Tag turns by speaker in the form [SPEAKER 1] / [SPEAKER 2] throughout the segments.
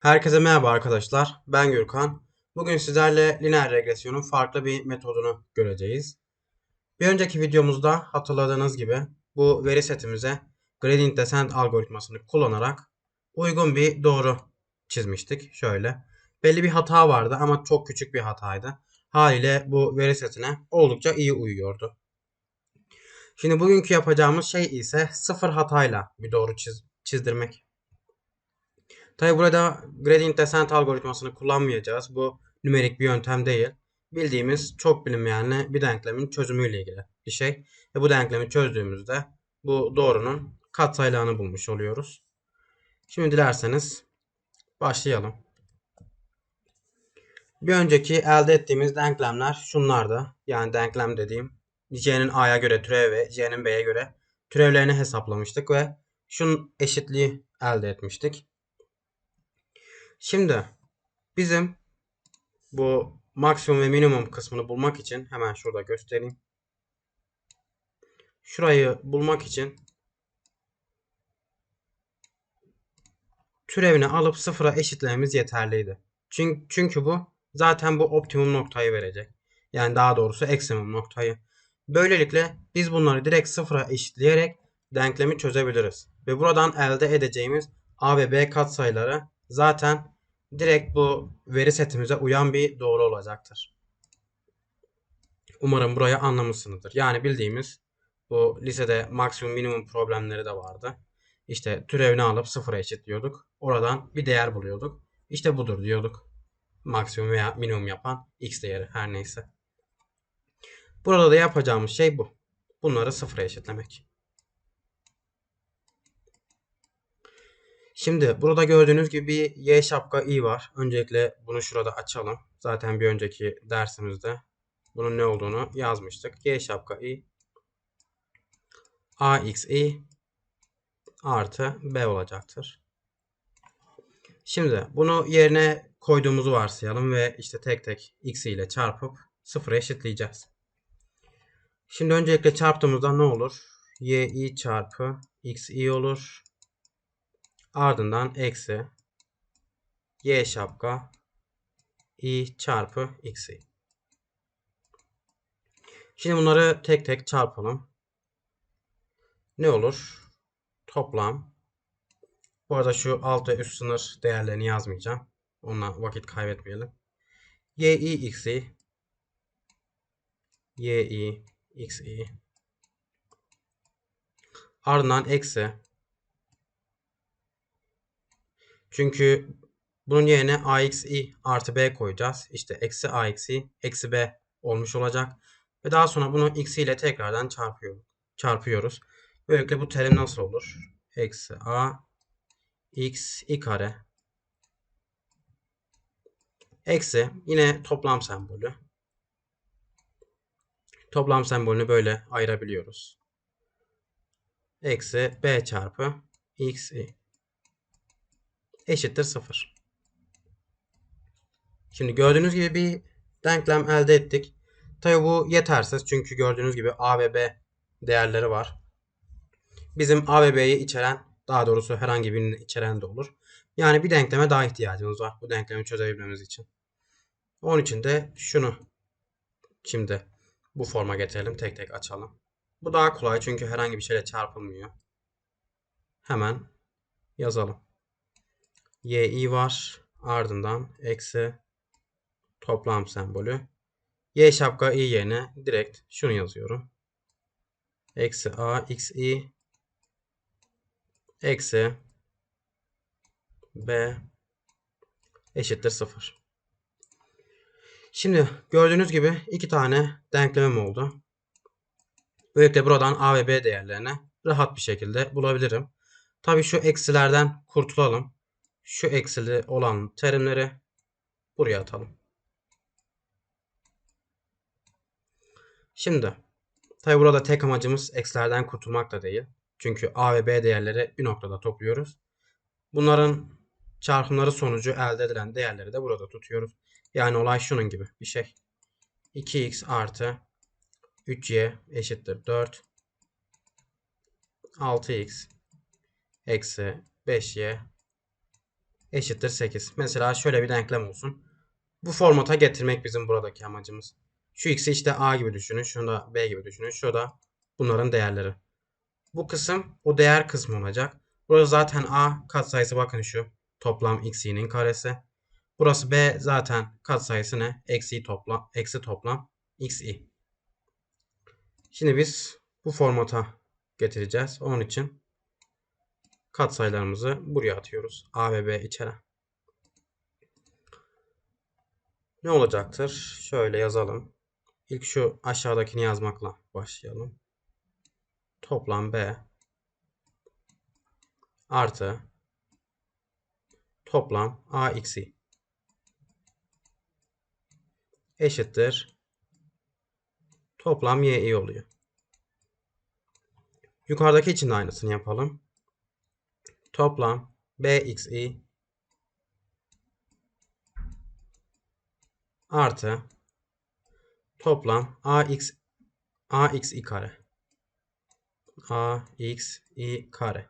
[SPEAKER 1] Herkese merhaba arkadaşlar. Ben Gürkan. Bugün sizlerle lineer regresyonun farklı bir metodunu göreceğiz. Bir önceki videomuzda hatırladığınız gibi bu veri setimize gradient descent algoritmasını kullanarak uygun bir doğru çizmiştik. Şöyle. Belli bir hata vardı ama çok küçük bir hataydı. Haliyle bu veri setine oldukça iyi uyuyordu. Şimdi bugünkü yapacağımız şey ise sıfır hatayla bir doğru çiz çizdirmek. Tabi burada gradient descent algoritmasını kullanmayacağız. Bu nümerik bir yöntem değil. Bildiğimiz çok bilinmeyenli bir denklemin çözümüyle ilgili bir şey. Ve bu denklemi çözdüğümüzde bu doğrunun katsayılarını bulmuş oluyoruz. Şimdi dilerseniz başlayalım. Bir önceki elde ettiğimiz denklemler şunlardı. Yani denklem dediğim c'nin a'ya göre türev ve c'nin b'ye göre türevlerini hesaplamıştık ve şunun eşitliği elde etmiştik. Şimdi bizim bu maksimum ve minimum kısmını bulmak için hemen şurada göstereyim. Şurayı bulmak için türevini alıp sıfıra eşitlememiz yeterliydi. Çünkü, çünkü bu zaten bu optimum noktayı verecek. Yani daha doğrusu eksimum noktayı. Böylelikle biz bunları direkt sıfıra eşitleyerek denklemi çözebiliriz. Ve buradan elde edeceğimiz A ve B katsayıları zaten direkt bu veri setimize uyan bir doğru olacaktır. Umarım burayı anlamışsınızdır. Yani bildiğimiz bu lisede maksimum minimum problemleri de vardı. İşte türevini alıp sıfıra eşitliyorduk. Oradan bir değer buluyorduk. İşte budur diyorduk. Maksimum veya minimum yapan x değeri her neyse. Burada da yapacağımız şey bu. Bunları sıfıra eşitlemek. Şimdi burada gördüğünüz gibi bir y şapka i var. Öncelikle bunu şurada açalım. Zaten bir önceki dersimizde bunun ne olduğunu yazmıştık. y şapka i ax i artı b olacaktır. Şimdi bunu yerine koyduğumuzu varsayalım ve işte tek tek x ile çarpıp sıfıra eşitleyeceğiz. Şimdi öncelikle çarptığımızda ne olur? y i çarpı x i olur. Ardından eksi y şapka i çarpı x'i. Şimdi bunları tek tek çarpalım. Ne olur? Toplam. Bu arada şu alt ve üst sınır değerlerini yazmayacağım. Onunla vakit kaybetmeyelim. y i x'i y i x'i ardından eksi çünkü bunun yerine axi artı b koyacağız. İşte eksi axi eksi b olmuş olacak. Ve daha sonra bunu x ile tekrardan çarpıyor, çarpıyoruz. Böylelikle bu terim nasıl olur? Eksi a x i kare eksi yine toplam sembolü. Toplam sembolünü böyle ayırabiliyoruz. Eksi b çarpı x i eşittir 0. Şimdi gördüğünüz gibi bir denklem elde ettik. Tabi bu yetersiz çünkü gördüğünüz gibi A ve B değerleri var. Bizim A ve B'yi içeren daha doğrusu herhangi birini içeren de olur. Yani bir denkleme daha ihtiyacımız var bu denklemi çözebilmemiz için. Onun için de şunu şimdi bu forma getirelim. Tek tek açalım. Bu daha kolay çünkü herhangi bir şeyle çarpılmıyor. Hemen yazalım yi var. Ardından eksi toplam sembolü. Y şapka i yerine direkt şunu yazıyorum. Eksi a x i eksi b eşittir 0. Şimdi gördüğünüz gibi iki tane denklemim oldu. Böylelikle buradan a ve b değerlerini rahat bir şekilde bulabilirim. Tabii şu eksilerden kurtulalım şu eksili olan terimleri buraya atalım. Şimdi tabi burada tek amacımız eksilerden kurtulmak da değil. Çünkü A ve B değerleri bir noktada topluyoruz. Bunların çarpımları sonucu elde edilen değerleri de burada tutuyoruz. Yani olay şunun gibi bir şey. 2x artı 3y eşittir 4. 6x eksi 5y eşittir 8. Mesela şöyle bir denklem olsun. Bu formata getirmek bizim buradaki amacımız. Şu x'i işte a gibi düşünün. Şunu da b gibi düşünün. Şurada bunların değerleri. Bu kısım o değer kısmı olacak. Burası zaten a katsayısı bakın şu. Toplam x'inin karesi. Burası b zaten katsayısı ne? Eksi toplam, eksi toplam x'i. Şimdi biz bu formata getireceğiz. Onun için katsayılarımızı buraya atıyoruz. A ve B içeren. Ne olacaktır? Şöyle yazalım. İlk şu aşağıdakini yazmakla başlayalım. Toplam B artı toplam AX'i eşittir toplam YI oluyor. Yukarıdaki için de aynısını yapalım. Toplam BXI artı toplam AX AXI kare AXI kare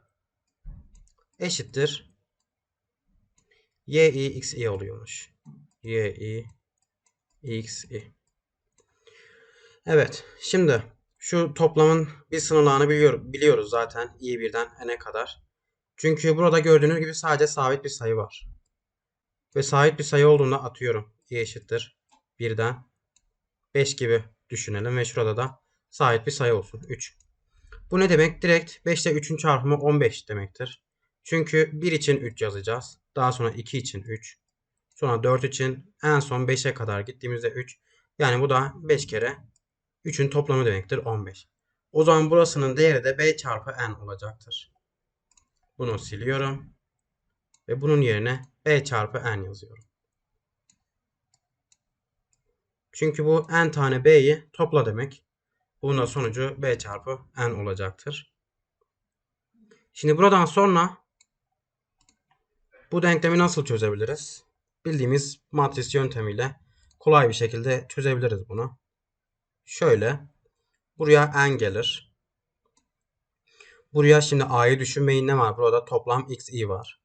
[SPEAKER 1] eşittir YIXI oluyormuş. YIXI Evet. Şimdi şu toplamın bir sınırlarını biliyor, biliyoruz zaten. i birden n'e kadar. Çünkü burada gördüğünüz gibi sadece sabit bir sayı var. Ve sabit bir sayı olduğunda atıyorum. i eşittir. Birden 5 gibi düşünelim. Ve şurada da sabit bir sayı olsun. 3. Bu ne demek? Direkt 5 ile 3'ün çarpımı 15 demektir. Çünkü 1 için 3 yazacağız. Daha sonra 2 için 3. Sonra 4 için en son 5'e kadar gittiğimizde 3. Yani bu da 5 kere 3'ün toplamı demektir 15. O zaman burasının değeri de b çarpı n olacaktır. Bunu siliyorum. Ve bunun yerine b çarpı n yazıyorum. Çünkü bu n tane b'yi topla demek. Bunun da sonucu b çarpı n olacaktır. Şimdi buradan sonra bu denklemi nasıl çözebiliriz? Bildiğimiz matris yöntemiyle kolay bir şekilde çözebiliriz bunu. Şöyle. Buraya n gelir. Buraya şimdi a'yı düşünmeyin ne var? Burada toplam xi var.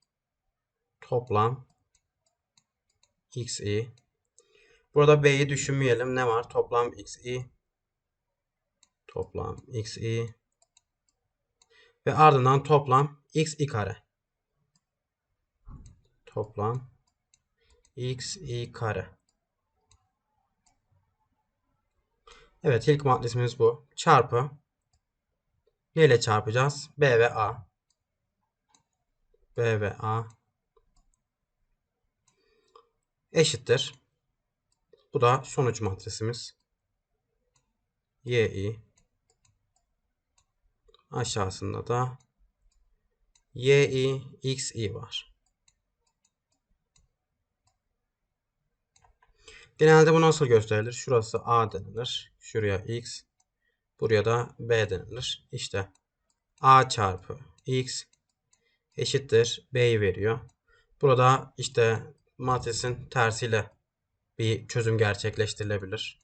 [SPEAKER 1] Toplam xi. Burada b'yi düşünmeyelim. Ne var? Toplam xi. Toplam xi. Ve ardından toplam xi kare. Toplam xi kare. Evet ilk matrisimiz bu. Çarpı. Ne ile çarpacağız? B ve A. B ve A. Eşittir. Bu da sonuç matrisimiz. YI. Aşağısında da YI XI var. Genelde bu nasıl gösterilir? Şurası A denilir. Şuraya X. Buraya da B denilir. İşte A çarpı X eşittir B'yi veriyor. Burada işte matrisin tersiyle bir çözüm gerçekleştirilebilir.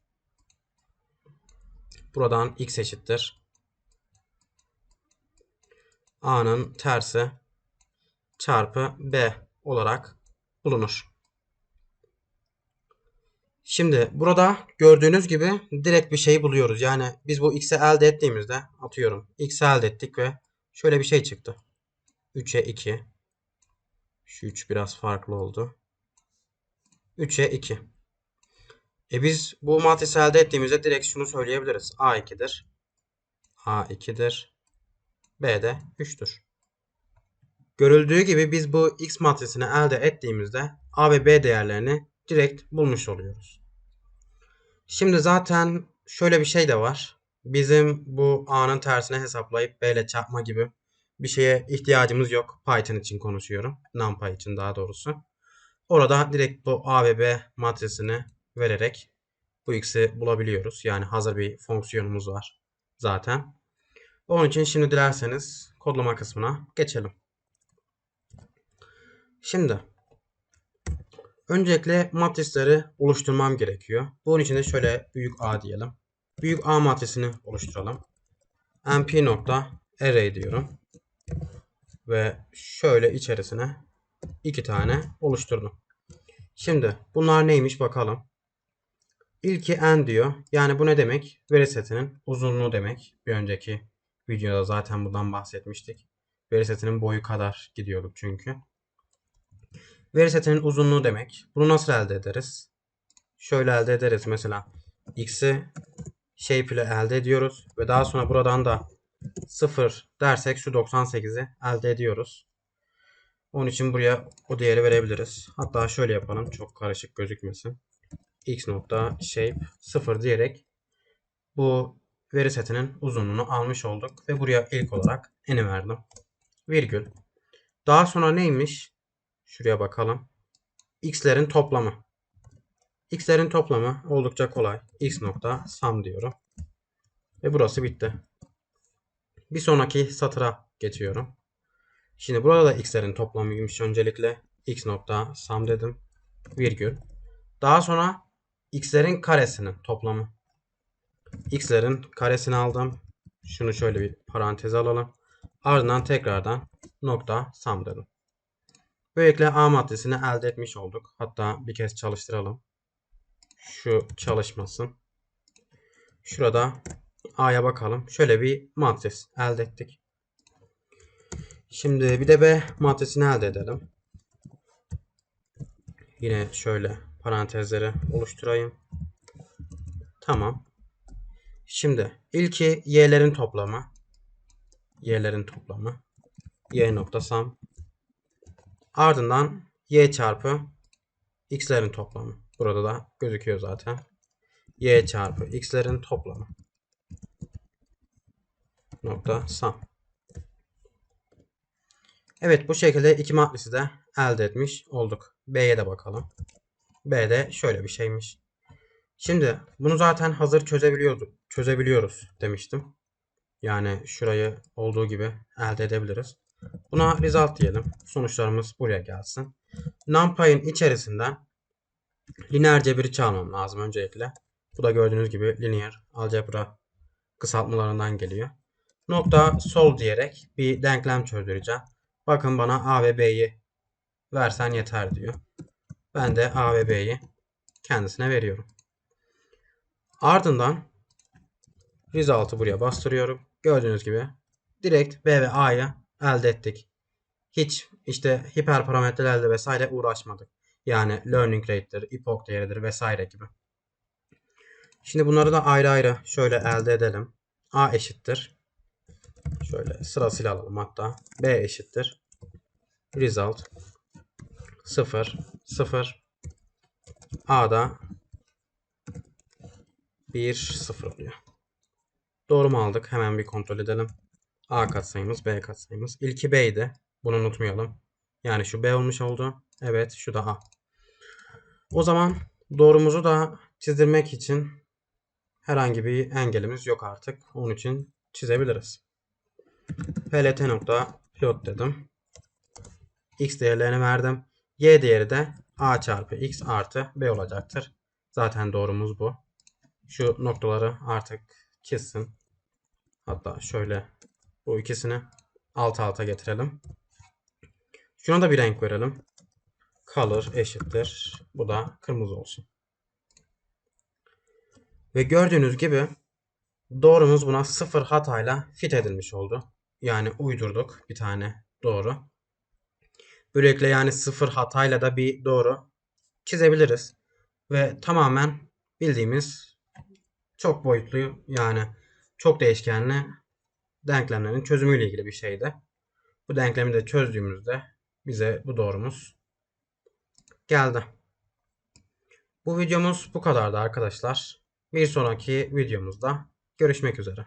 [SPEAKER 1] Buradan X eşittir. A'nın tersi çarpı B olarak bulunur. Şimdi burada gördüğünüz gibi direkt bir şey buluyoruz. Yani biz bu x'i elde ettiğimizde atıyorum. x'i elde ettik ve şöyle bir şey çıktı. 3'e 2. Şu 3 biraz farklı oldu. 3'e 2. E biz bu matrisi elde ettiğimizde direkt şunu söyleyebiliriz. A 2'dir. A 2'dir. B de 3'tür. Görüldüğü gibi biz bu x matrisini elde ettiğimizde A ve B değerlerini direkt bulmuş oluyoruz. Şimdi zaten şöyle bir şey de var. Bizim bu A'nın tersine hesaplayıp B ile çarpma gibi bir şeye ihtiyacımız yok. Python için konuşuyorum. NumPy için daha doğrusu. Orada direkt bu A ve B matrisini vererek bu x'i bulabiliyoruz. Yani hazır bir fonksiyonumuz var zaten. Onun için şimdi dilerseniz kodlama kısmına geçelim. Şimdi Öncelikle matrisleri oluşturmam gerekiyor. Bunun için de şöyle büyük A diyelim. Büyük A matrisini oluşturalım. np nokta array diyorum. Ve şöyle içerisine iki tane oluşturdum. Şimdi bunlar neymiş bakalım. İlki n diyor. Yani bu ne demek? Veri setinin uzunluğu demek. Bir önceki videoda zaten bundan bahsetmiştik. Veri setinin boyu kadar gidiyorduk çünkü. Veri setinin uzunluğu demek. Bunu nasıl elde ederiz? Şöyle elde ederiz mesela. X'i shape ile elde ediyoruz. Ve daha sonra buradan da 0 dersek şu 98'i elde ediyoruz. Onun için buraya o değeri verebiliriz. Hatta şöyle yapalım. Çok karışık gözükmesin. x nokta shape 0 diyerek bu veri setinin uzunluğunu almış olduk. Ve buraya ilk olarak n'i verdim. Virgül. Daha sonra neymiş? Şuraya bakalım. x'lerin toplamı. x'lerin toplamı oldukça kolay. x nokta sum diyorum. Ve burası bitti. Bir sonraki satıra geçiyorum. Şimdi burada da x'lerin toplamıymış öncelikle. x nokta sum dedim. Virgül. Daha sonra x'lerin karesinin toplamı. x'lerin karesini aldım. Şunu şöyle bir parantez alalım. Ardından tekrardan nokta sum dedim. Böylelikle A maddesini elde etmiş olduk. Hatta bir kez çalıştıralım. Şu çalışmasın. Şurada A'ya bakalım. Şöyle bir matris elde ettik. Şimdi bir de B matrisini elde edelim. Yine şöyle parantezleri oluşturayım. Tamam. Şimdi ilki y'lerin toplamı. Y'lerin toplamı. Y nokta sum. Ardından y çarpı x'lerin toplamı. Burada da gözüküyor zaten. y çarpı x'lerin toplamı. Nokta sum. Evet bu şekilde iki matrisi de elde etmiş olduk. B'ye de bakalım. B'de şöyle bir şeymiş. Şimdi bunu zaten hazır çözebiliyoruz, çözebiliyoruz demiştim. Yani şurayı olduğu gibi elde edebiliriz. Buna result diyelim. Sonuçlarımız buraya gelsin. NumPy'ın içerisinden lineer cebiri çalmam lazım öncelikle. Bu da gördüğünüz gibi linear algebra kısaltmalarından geliyor. Nokta sol diyerek bir denklem çözdüreceğim. Bakın bana A ve B'yi versen yeter diyor. Ben de A ve B'yi kendisine veriyorum. Ardından result'ı buraya bastırıyorum. Gördüğünüz gibi direkt B ve A'yı elde ettik. Hiç işte hiperparametrelerle vesaire uğraşmadık. Yani learning rate'dir, epoch değeridir vesaire gibi. Şimdi bunları da ayrı ayrı şöyle elde edelim. A eşittir. Şöyle sırasıyla alalım hatta. B eşittir. Result 0 0 A'da 1 0 oluyor. Doğru mu aldık? Hemen bir kontrol edelim. A katsayımız, B katsayımız. İlki B'ydi. Bunu unutmayalım. Yani şu B olmuş oldu. Evet, şu da A. O zaman doğrumuzu da çizdirmek için herhangi bir engelimiz yok artık. Onun için çizebiliriz. plt nokta pilot dedim. X değerlerini verdim. Y değeri de A çarpı X artı B olacaktır. Zaten doğrumuz bu. Şu noktaları artık çizsin. Hatta şöyle bu ikisini alt alta getirelim. Şuna da bir renk verelim. Color eşittir. Bu da kırmızı olsun. Ve gördüğünüz gibi doğrumuz buna sıfır hatayla fit edilmiş oldu. Yani uydurduk bir tane doğru. Böylelikle yani sıfır hatayla da bir doğru çizebiliriz. Ve tamamen bildiğimiz çok boyutlu yani çok değişkenli denklemlerin çözümüyle ilgili bir şeydi. Bu denklemi de çözdüğümüzde bize bu doğrumuz geldi. Bu videomuz bu kadardı arkadaşlar. Bir sonraki videomuzda görüşmek üzere.